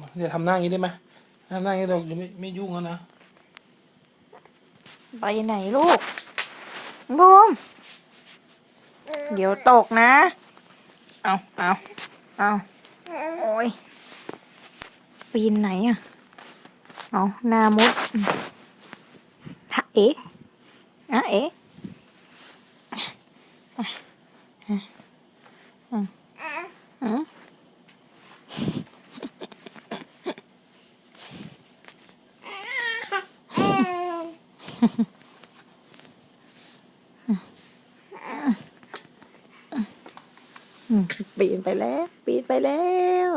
มาเดี๋ยวทำหน้าอย่างนี้ได้ไหมทำหน้าอย่างนี้เราจะไม่ไม่ยุ่งแล้วนะไปไหนลูกบูมเดี๋ยวตกนะ เอาเอาเอาโอ้ย ปีนไหนอะเอาหน้ามุดถ้าเอ๊ะอะเอ๊ะอะอะอะอะอืม ปีนไปแล้ว ปีนไปแล้ว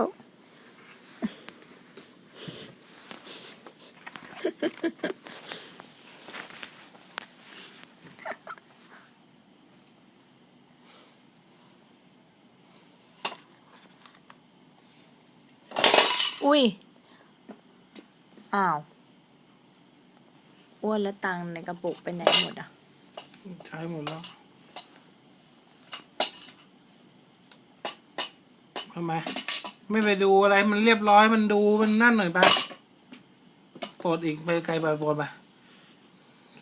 อุ้ย อ้าว อ้วนแล้วตังค์ในกระปุกไปไหนหมดอะ ใช้หมดแล้วทำไม ไม่ไปดูอะไรมันเรียบร้อยมันดูมันนั่นหน่อยไปโปรดอีกไปไกลไปโปรดไป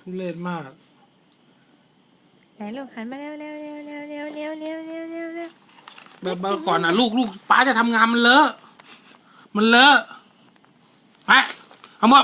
ทุเรศมาก ไหนลูกหันมาเร็วเร็วเร็วเร็วเร็วเร็วเร็วเร็วเร็วเร็วแบบเมื่อก่อนอะ ลูกลูกป้าจะทำงานมันเลอะ มันเลอะไปเอามา